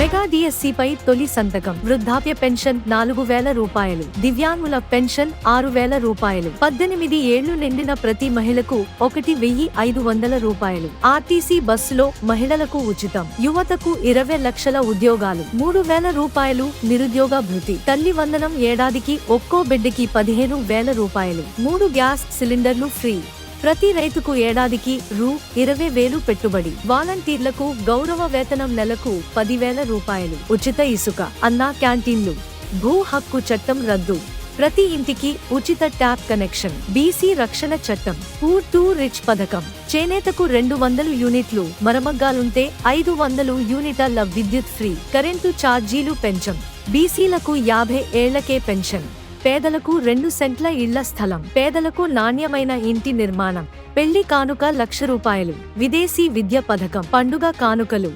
Mega డిఎస్సిపై తొలి సంతకం. వృద్ధాప్య పెన్షన్ నాలుగు వేల రూపాయలు. దివ్యాంగుల పెన్షన్ ఆరు వేల రూపాయలు. పద్దెనిమిది ఏళ్ళు నిండిన ప్రతి మహిళకు ఒకటి వెయ్యి ఐదు వందల రూపాయలు. ఆర్టీసీ బస్సులో మహిళలకు ఉచితం. యువతకు ఇరవై లక్షల ఉద్యోగాలు. మూడు వేల రూపాయలు నిరుద్యోగ భృతి. తల్లి వందనం ఏడాదికి ఒక్కో బిడ్డకి పదిహేను వేల రూపాయలు. మూడు గ్యాస్ సిలిండర్లు ఫ్రీ. ప్రతి రైతుకు ఏడాదికి రూ. ఇరవై వేలు పెట్టుబడి. వాలంటీర్లకు గౌరవ వేతనం నెలకు పదివేల రూపాయలు. ఉచిత ఇసుక అన్నా క్యాంటీన్లు. భూ హక్కు చట్టం రద్దు. ప్రతి ఇంటికి ఉచిత ట్యాప్ కనెక్షన్. బీసీ రక్షణ చట్టం. పూర్ టు రిచ్ పథకం. చేనేతకు రెండు వందలు యూనిట్లు మరమగ్గాలుంటే ఐదు వందలు యూనిట్ల విద్యుత్ ఫ్రీ. కరెంటు ఛార్జీలు పెంచం. బీసీలకు యాభై ఏళ్ళకే పెన్షన్. పేదలకు రెండు సెంట్ల ఇళ్ళ స్థలం పేదలకు నాణ్యమైన ఇంటి నిర్మాణం పెళ్ళి కానుక లక్ష రూపాయలు విదేశీ విద్య పథకం పండుగ కానుకలు.